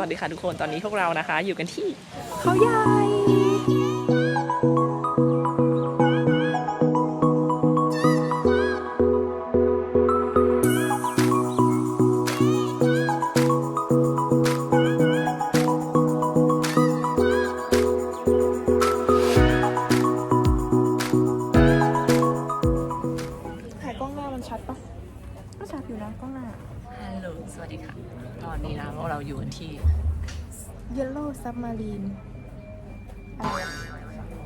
สวัสดีค่ะทุกคนตอนนี้พวกเรานะคะ อยู่กันที่เขาใหญ่ เราอยู่กันที่ Yellow Submarine อะไรอะ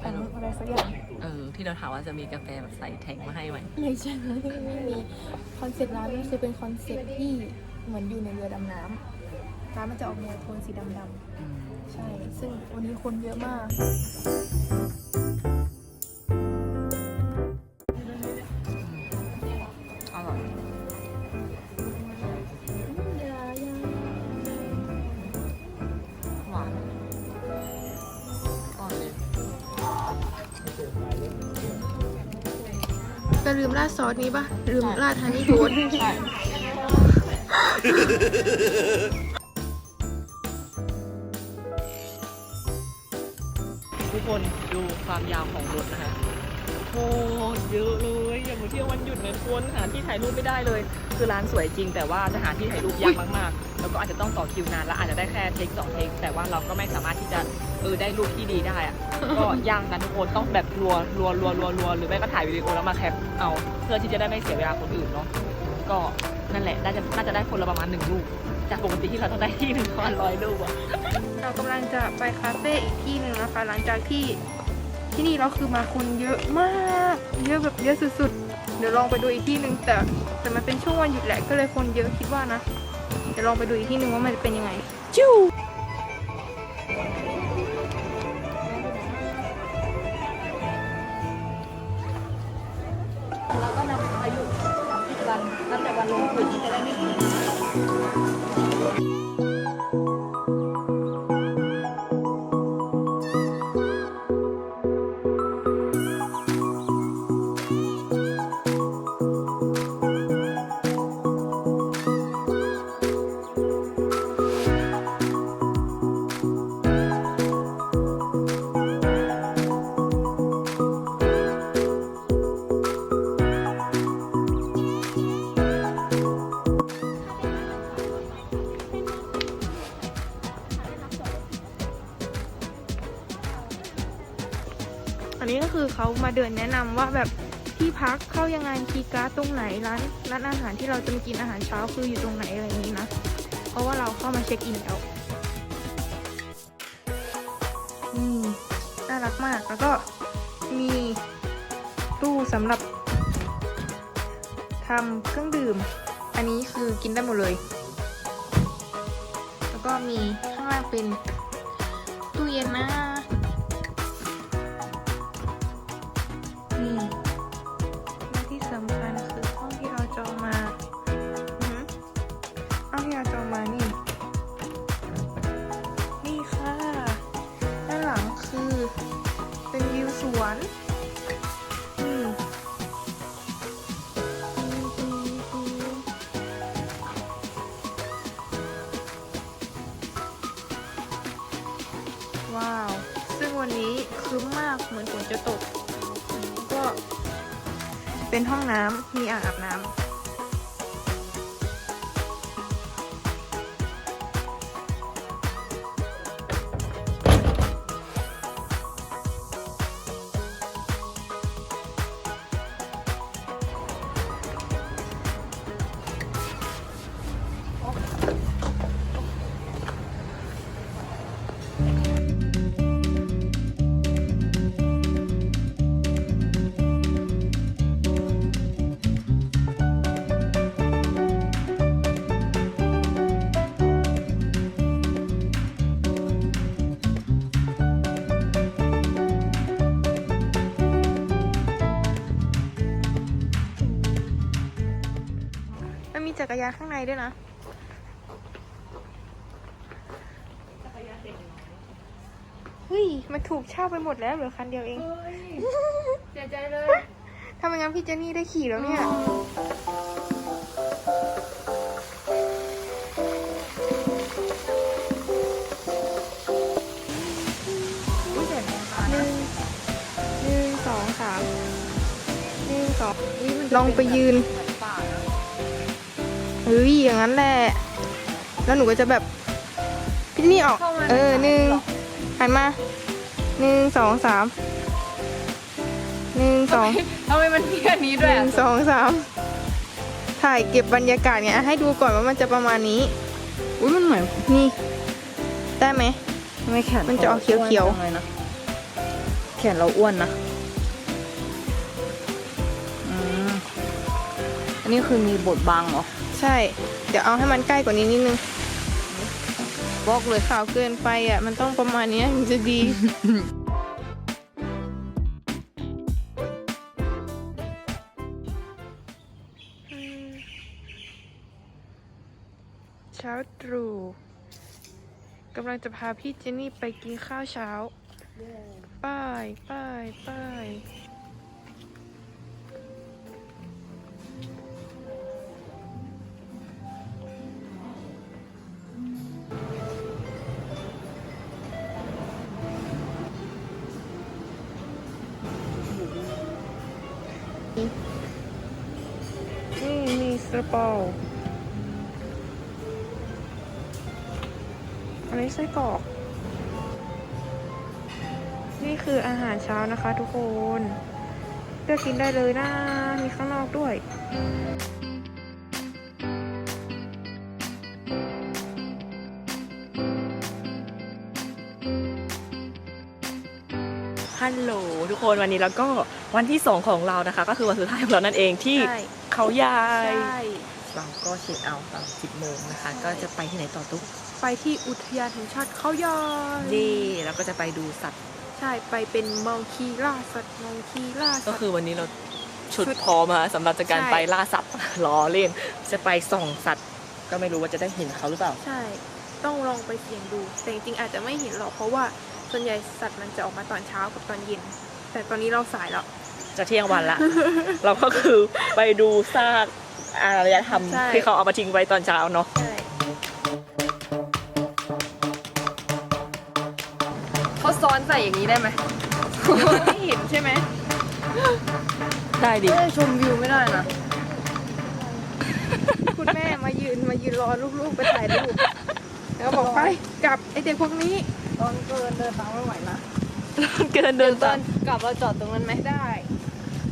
แข็งอะไรสักอย่างเออที่เราถามว่าจะมีกาแฟแบบใส่แทงมาให้ไหมไม่ใช่ไม่มีคอนเซ็ปต์ร้านมันคือเป็นคอนเซ็ปต์ที่เหมือนอยู่ในเรือดำน้ำร้านมันจะออกแนวโทนสีดำอืมๆใช่ ซึ่งวันนี้คนเยอะมาก จะลืมราดซอสนี้ปะลืมราดฮันนี่โทสใช่ทุกคนดูความยาวของรถนะคะโคตรเยอะเลยอย่างเมือนเที่ยววันหยุดเนี่ยทุกคนหาที่ถ่ายรูปไม่ได้เลย คือร้านสวยจริงแต่ว่าจะหาที่ถ่ายรูปยากมากๆ ก็อาจจะต้องต่อคิวนานแล้วอาจจะได้แค่เทคสองเทคแต่ว่าเราก็ไม่สามารถที่จะเออได้รูปที่ดีได้อะก็ยากนะทุกคนต้องแบบรัวรัวรัวรัวรัวหรือไม่ก็ถ่ายวิดีโอแล้วมาแคปเอาเพื่อที่จะได้ไม่เสียเวลาคนอื่นเนาะก็นั่นแหละน่าจะน่าจะได้คนละประมาณหนึ่งรูปจากปกติที่เราต้องได้ที่หนึ่งประมาณร้อยรูปอะเรากำลังจะไปคาเฟ่อีกที่หนึ่งนะคะ หลังจากที่ที่นี่เราคือมาคนเยอะมาก เยอะแบบเยอะสุดๆ เดี๋ยวลองไปดูอีกที่หนึ่งแต่แต่มันเป็นช่วงวันหยุดแหละก็เลยคนเยอะคิดว่านะ ดี๋ยวลองไปดูอีกที่หนึ่งว่ามันจะเป็นยังไงจิ้วเราก็นับอายุ30วันนับจากวันลงทุนจะได้ไม่ผิด เขาเดินแนะนำว่าแบบที่พักเข้ายังไงคีการ์ดตรงไหนร้านร้านอาหารที่เราจะมากินอาหารเช้าคืออยู่ตรงไหนอะไรอย่างนี้นะ เพราะว่าเราเข้ามาเช็คอินแล้วนี่น่ารักมากแล้วก็มีตู้สำหรับทำเครื่องดื่ม อันนี้คือกินได้หมดเลย แล้วก็มีข้างล่างเป็นตู้เย็นนะ วนว้าว ซึ่งวันนี้คืมมากเหมือนฝนจะตก ก็เป็นห้องน้ำมีอ่างอาบน้ำ จักรยานข้างในด้วยนะเฮ้ยมันถูกเช่าไปหมดแล้วเหลือคันเดียวเองเสียใจเลยทำไมงั้นพี่เจนี่ได้ขี่แล้วเนี่ยหนึ่นสองสามหนสองลองไปยืน ฮ้ยอย่างนั้นแหละ แล้วหนูก็จะแบบพี่นี่ออก เออหนึ่งหันมาหนึ่งสองสามหนึ่งสองทำไมมันมีแค่นี้หด้วยนึ่งสองสามถ่ายเก็บบรรยากาศไงให้ดูก่อนว่ามันจะประมาณนี้อุ้ยมันเหมือนนี่ ได้ไหมไม่แขนมันจะออกเขียวๆๆนะแขนเราอ้วนนะอืมอันนี้คือมีบทบังเหรอ ใช่ เดี๋ยวเอาให้มันใกล้กว่านี้นิดนึงบอกเลยขาวเกินไปอะ มันต้องประมาณเนี้ยถึงจะดี เช้าตรู่กำลังจะพาพี่เจนนี่ไปกินข้าวเช้า ป้าย ป้าย ป้าย มีสเปาอันนี้ไส้กรอก นี่คืออาหารเช้านะคะทุกคนเลือกกินได้เลยนะ มีข้างนอกด้วยฮัลโหลทุกคนวันนี้แล้วก็วันที่ 2 ของเรานะคะ ก็คือวันสุดท้ายของเรานั่นเองที่ใช่ เขาใหญ่ใช่เราก็เช็คเอาท์ตอน10โมงนะคะ ก็จะไปที่ไหนต่อตุ๊กไปที่อุทยานแห่งชาติเขาใหญ่นี่แล้วก็จะไปดูสัตว์ใช่ไปเป็นมังคีล่าสัตว์มังคีล่าก็สัตว์คือวันนี้เราชุดชุดพร้อมมาสำหรับการใช่ไปล่าสัตว์ล้อเล่นจะไปส่องสัตว์ ก็ไม่รู้ว่าจะได้เห็นเขาหรือเปล่า ใช่ ต้องลองไปเสี่ยงดูแต่จริงๆอาจจะไม่เห็นหรอกเพราะว่าส่วนใหญ่สัตว์มันจะออกมาตอนเช้ากับตอนเย็น แต่ตอนนี้เราสายแล้ว จะเที่ยงวันละ เราก็คือไปดูซากอารยธรรมใช่ ที่เขาเอามาทิ้งไว้ตอนเช้าเนาะใช่เขาซ้อนใส่อย่างนี้ได้ไหมไม่เห็นใช่ไหมได้ดิเอ้ยชมวิวไม่ได้นะคุณแม่มายืนมายืนรอลูกๆไปถ่ายรูปแล้วบอกไปกลับไอเด็กพวกนี้ ตอนเกินเดินทางไม่ไหวนะเกินเดินตอตานมกลับเราจอดตรงนั้นไหมได้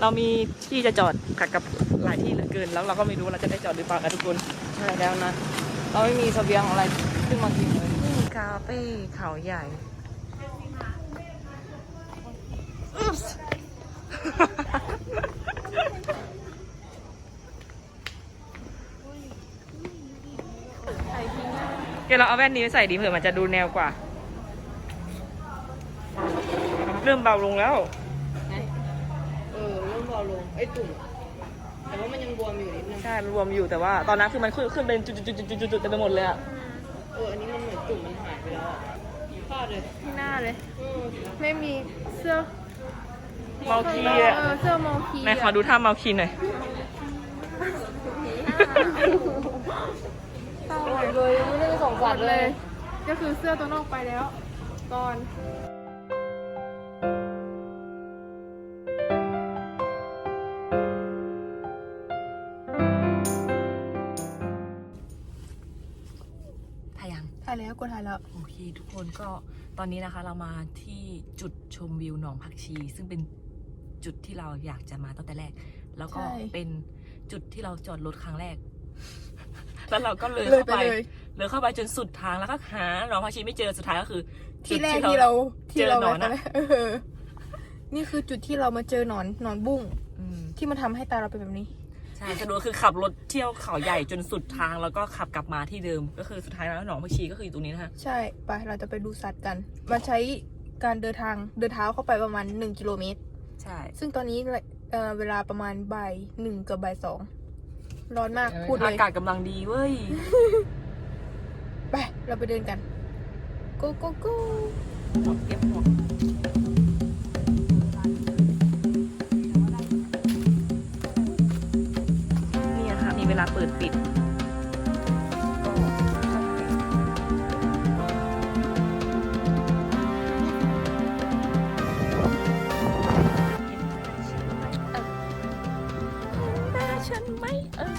เรามีที่จะจอดขัดกับหลายที่เหลือเกิน แล้วเราก็ไม่รู้เราจะได้จอดหรือเปล่านะทุกคนใช่แล้วนะ เราไม่มีเสบียงอะไรขึ้นมากินเลยนี่คาเฟ่เขาใหญ่เดี๋ยวเราเอาแว่นนี้ไปใส่ดีเผื่อมันจะดูแนวกว่า เริ่มเบาลงแล้ว เริ่มเบาลงไอ้ตุ่มแต่ว่ามันยังบวมอยู่นิดนึงใช่มันรวมอยู่แต่ว่าตอนนั้นคือมันขึ้นขึ้นเป็นจุดๆๆๆๆเต็มไปหมดเลยอะเอออันนี้มันเหมือนตุ่มมันหายไปแล้วอะพลาดเลยที่หน้าเลยเออไม่มีเสื้อเมาคีเออะอเสื้อเมาคีไหนขอดูท่าเมาคีหน่อยเศร้าหมเลดยเลยยังไม่ได้ไปส่องหมสัตดว์เลเลยยก็คือเสื้อตัวนอกไปแล้ว ก่อน กดถ่ายแล้ว โอเค ทุกคนก็ตอนนี้นะคะ เรามาที่จุดชมวิวหนองผักชี ซึ่งเป็นจุดที่เราอยากจะมาตั้งแต่แรก แล้วก็ใช่ เป็นจุดที่เราจอดรถครั้งแรก แล้วเราก็เลยเลยเข้าไปไปเลย เลยเข้าไปจนสุดทางแล้วก็หาหนองผักชีไม่เจอสุดท้ายก็คือที่แรกจุดที่เราที่เราเจอหนอนอะแวะเออนี่คือจุดที่เรามาเจอหนอนหนอนบุ้งอืมที่มันทำให้ตาเราเป็นแบบนี้ ใช่สรุปคือขับรถเที่ยวเขาใหญ่จนสุดทางแล้วก็ขับกลับมาที่เดิม ก็คือสุดท้ายแล้วหนองผักชีก็คืออยู่ตรงนี้นะคะใช่ไปเราจะไปดูสัตว์กัน มันใช้การเดินทางเดินเท้าเข้าไปประมาณ 1 กิโลเมตร ใช่ ซึ่งตอนนี้เอ่อเวลาประมาณบ่ายหนึ่งกับบ่ายสองร้อนมากพูดเลอายกาศกำลังดีเว้ยไปเราไปเดินกัน go go go หมวกเก็บหมวก ปิดปิดฉันไม่เออ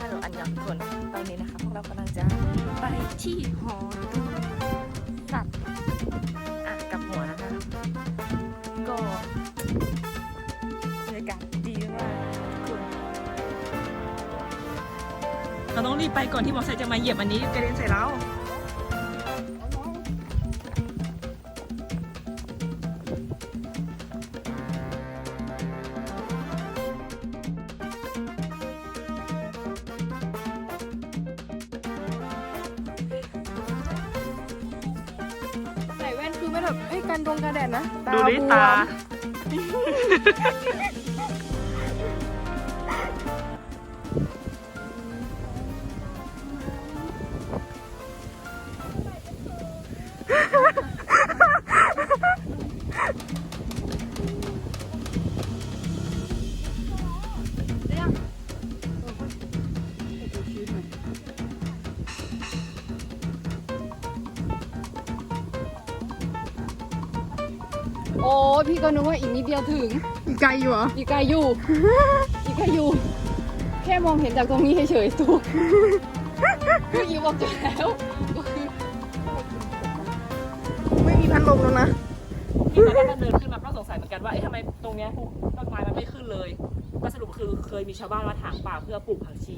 ฮัลโหลอันยองทุคนตอนนี้นะคะ พวกเรากำลังจะไปที่หอดู ราต้องรีบไปก่อนที่มอเตอร์ไซค์จะมาเหยียบอันนี้กระเด็นใส่เราใส่แว่นคือไม่แบบเอ้ยกันดงกันแดดนะ ดูด้วยบวมตา โอ้พี่ก็นึกว่าอีกนิดเดียวถึง อีกไกลอยู่เหรอ อีกไกลอยู่ อีกไกลอยู่ แค่มองเห็นจากตรงนี้เฉยๆตัวเมื่อกี้บอกเจอแล้วก็คือไม่มีพัดลมแล้วนะนี่เราก็เดินขึ้นมาก็สงสัยเหมือนกันว่าเอ๊ะทำไมตรงเนี้ยต้นไม้มันไม่ขึ้นเลยก็สรุปคือเคยมีชาวบ้านมาถางป่าเพื่อปลูกผักชี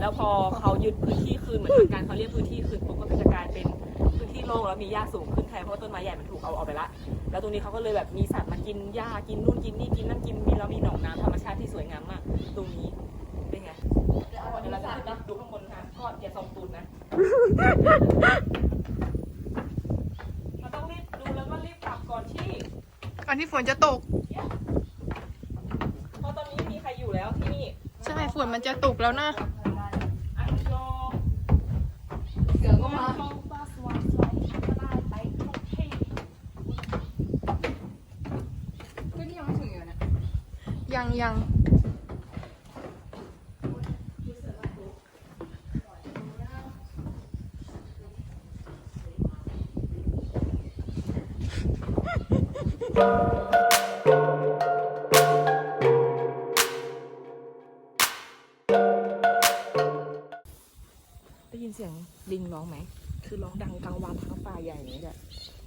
แล้วพอเขายึดพื้นที่คืนเหมือนทางการเขาเรียกพื้นที่คืนปุ๊บก็จะกลายเป็นพื้นที่ โล่งแล้วมีหญ้าสูงขึ้นแทนเพราะว่าต้นไม้ใหญ่มันถูกเอาออกไปละ แล้วตรงนี้เขาก็เลยแบบมีสัตว์มากินหญ้ากินนู่นกินนี่กินนั่นกินมีแล้วมีหนองน้ำธรรมชาติที่สวยงามมาก ตรงนี้เป็นไงเดี๋ยวเราจะขึ้นนะดูข้างบนนะก็อย่าส่องตูดนะเราต้องรีบดูแล้วก็รีบกลับก่อนที่ก่อนที่ฝนจะตกเพราะตอนนี้ไม่มีใครอยู่แล้วที่นี่ใช่ฝนมันจะตกแล้วนะอันโยเสือก็มา ก็นี่ยังไม่ถึงอยู่นะ ยังยังได้ยินเสียงลิงร้องไหม คือร้องดังกลางวันทั้งป่าใหญ่อย่างนี้แหละ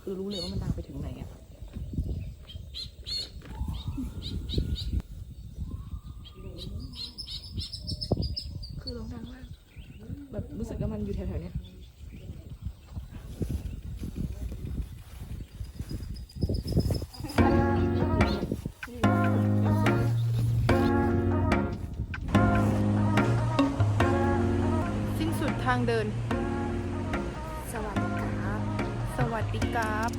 คือรู้เลยว่ามันดังไปถึงไหนอะคือร้องดังมาก แบบรู้สึกว่ามันอยู่แถวๆเนี้ยสิ้นสุดทางเดิน สวัสดีครับ สวัสดีครับ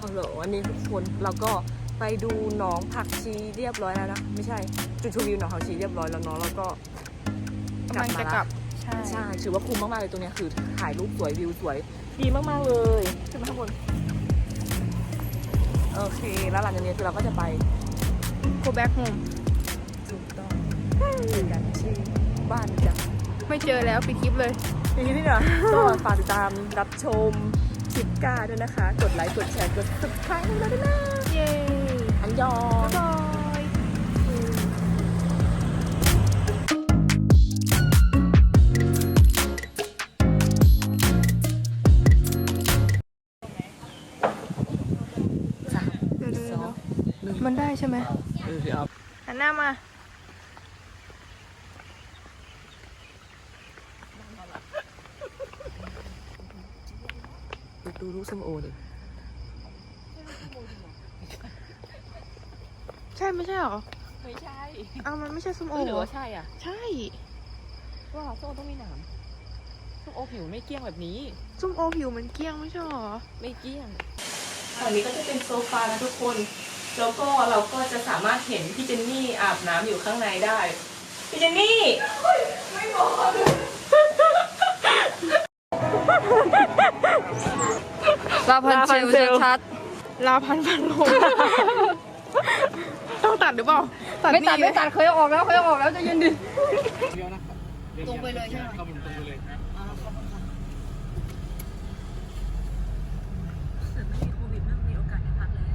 ฮัลโหลวันนี้ทุกคนเราก็ไปดูหนองผักชีเรียบร้อยแล้วนะ ไม่ใช่ จุดชมวิวหนองผักชีเรียบร้อยแล้วเนาะแล้วก็กำลังจะกลับ ใช่ใช่ถือว่าคุ้มมากๆเลยตรงเนี้ยคือถ่ายรูปสวยวิวสวย ดีมากๆเลยขึ้นมาข้างบนโอเค แล้วหลังจากนี้คือเราก็จะไปโ o แบ็กโฮมถูกต้องไปกันที่บ้านจ้ะไม่เจอแล้วปิดคลิปเลยทีนี้เนี่ยก็ฝากติดตามรับชมคลิปก้าด้วยนะคะ กดไลค์ กดแชร์ กด subscribe ให้เราด้วยนะ เย้ อันยอง ได้ใช่ไหมเออเอาหันหน้ามาดูรูปส้มโอดิใช่ไม่ใช่หรอไม่ใช่อ้าวมันไม่ใช่ส้มโอหรือเหรอว่าใช่อะ ใช่ว่าส้มโอต้องมีหนามส้มโอผิวไม่เกลี้ยงแบบนี้ส้มโอผิวมันเกลี้ยงไม่ใช่หรอไม่เกลี้ยงฝั่งนี้ก็จะเป็นโซฟานะทุกคน แล้วก็เราก็จะสามารถเห็นพี่เจนนี่อาบน้ำอยู่ข้างในได้ พี่เจนนี่ลาพันเชลลาพันเชลชัดลาพันพันลมต้องตัดหรือเปล่าๆไม่ตัดนี่ไม่ตัดเคยเอาออกแล้วเคยเอาออกแล้วจะยืนดิเดียวนะครับตรงไปเลยใช่ไหม เข้ามันตรงไปเลยนะ ถ้าไม่มีโควิดมากมีโอกาสได้พักเลย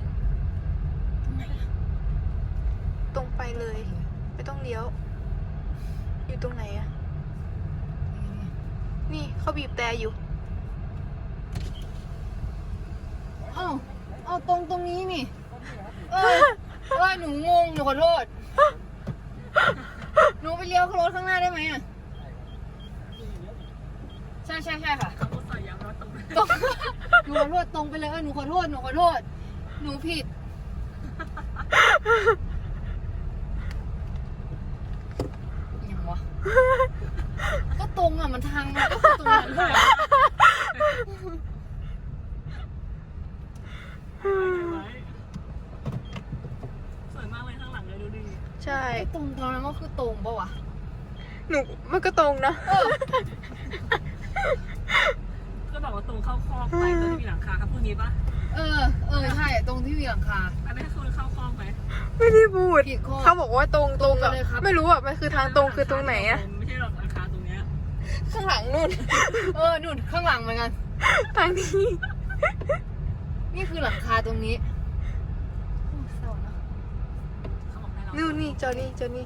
ตรงไป เลย ไม่ต้องเลี้ยว อยู่ตรงไหนอะนี่เขาบีบแต่อยู่เอ้าเอาตรงตรงนี้นี่เออเออหนูงงหนูขอโทษ หนูไปเลี้ยวรถข้างหน้าได้ไหมอะ ใช่ใช่ใช่ค่ะขับรถใส่ยางรถตรงนั้นตรงหนูขอโทษตรงไปเลยเออหนูขอโทษหนูขอโทษ หนูผิด ยังวะ ก็ตรงอะมันทางมันก็คือตรงนั้นค่ะสวยมากเลยข้างหลังเลยดูดิใช่ ไอ้ตรงตอนนั้นก็คือตรงปะวะหนูมันก็ตรงนะ ก็บอกว่าตรงเข้าคอกไปตรงที่มีหลังคาครับพวกนี้ปะ เออ เออใช่ตรงที่มีหลังคา อันนี้คือเข้าคอกไหมไม่ได้พูด ผิดข้อ เขาบอกว่าตรงตรงอะตรงไปเลยครับ ไม่รู้อะมันคือทางตรงคือตรงไหนอะไม่ใช่หรอกหลังคาตรงเนี้ยข้างหลังนู่น เออนู่นข้างหลังเหมือนกัน ทางนี้นี่คือหลังคาตรงนี้โอ้เศร้านะเขาบอกให้เรานู่นนี่จอนี่จอนี่